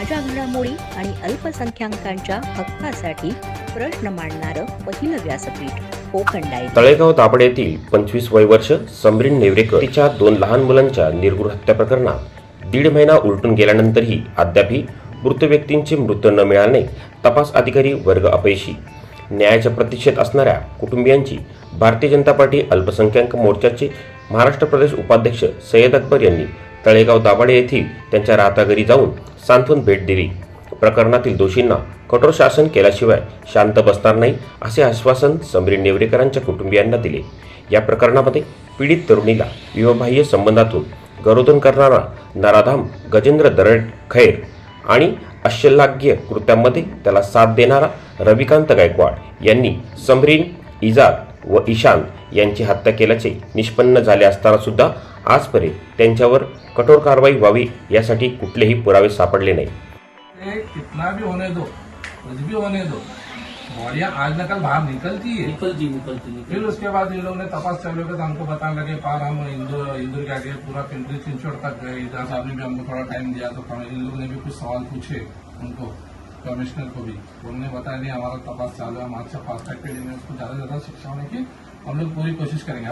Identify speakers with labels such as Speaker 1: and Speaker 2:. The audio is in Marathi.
Speaker 1: ताज्या घडामोडी आणि अल्पसंख्याकांच्या हक्कासाठी प्रश्न मांडणारं पहिलं व्यासपीठ
Speaker 2: तळेगाव दाबड येथील पंचवीस वय वर्ष समरीन नेवरेकर तिच्या दोन लहान मुलांच्या निर्गुण हत्या प्रकरणात दीड महिना उलटून गेल्यानंतरही अद्यापही मृत व्यक्तींचे मृत न मिळाल्याने तपास अधिकारी वर्ग अपयशी. न्यायाच्या प्रतीक्षेत असणाऱ्या कुटुंबियांची भारतीय जनता पार्टी अल्पसंख्याक मोर्चाचे महाराष्ट्र प्रदेश उपाध्यक्ष सय्यद अकबर यांनी तळेगाव दाभाडे येथील त्यांच्या राहता घरी जाऊन सांत्वन भेट दिली. प्रकरणातील दोषींना कठोर शासन केल्याशिवाय शांत बसणार नाही असे आश्वासन समरीन नेवरेकरांच्या कुटुंबियांना दिले. या प्रकरणामध्ये पीडित तरुणीला विवाहबाह्य संबंधातून गरोदन करणारा नराधाम गजेंद्र दरड खैर आणि अश्लाघ्य कृत्यांमध्ये त्याला साथ देणारा रविकांत गायकवाड यांनी समरीन इजाद व ईशान यांची हत्या केल्याचे निष्पन्न झाले असताना सुद्धा आजपर्यंत त्यांच्यावर कठोर कारवाई व्हावी यासाठी कुठलेही पुरावे सापडले नाही
Speaker 3: कितना भी होने दो कुछ भी होने दो बॉडियां आज न कल बाहर निकलती है।
Speaker 4: निकलती निकलती
Speaker 3: फिर उसके बाद इन लोगों ने तपास चालू किया तो हमको बताने लगे पार हम इंदौर इंदौर के आगे पूरा पिंपरी चिंचोड़ तक गए। जहाँ साहब ने भी हमको थोड़ा टाइम दिया तो इन लोगों ने भी कुछ सवाल पूछे उनको। कमिश्नर को भी उन्होंने बताया नहीं हमारा तपास चालू है हम अच्छा फास्ट ट्रैक पे लेंगे उसको ज्यादा से ज्यादा शिक्षा होने की हम लोग पूरी कोशिश करेंगे.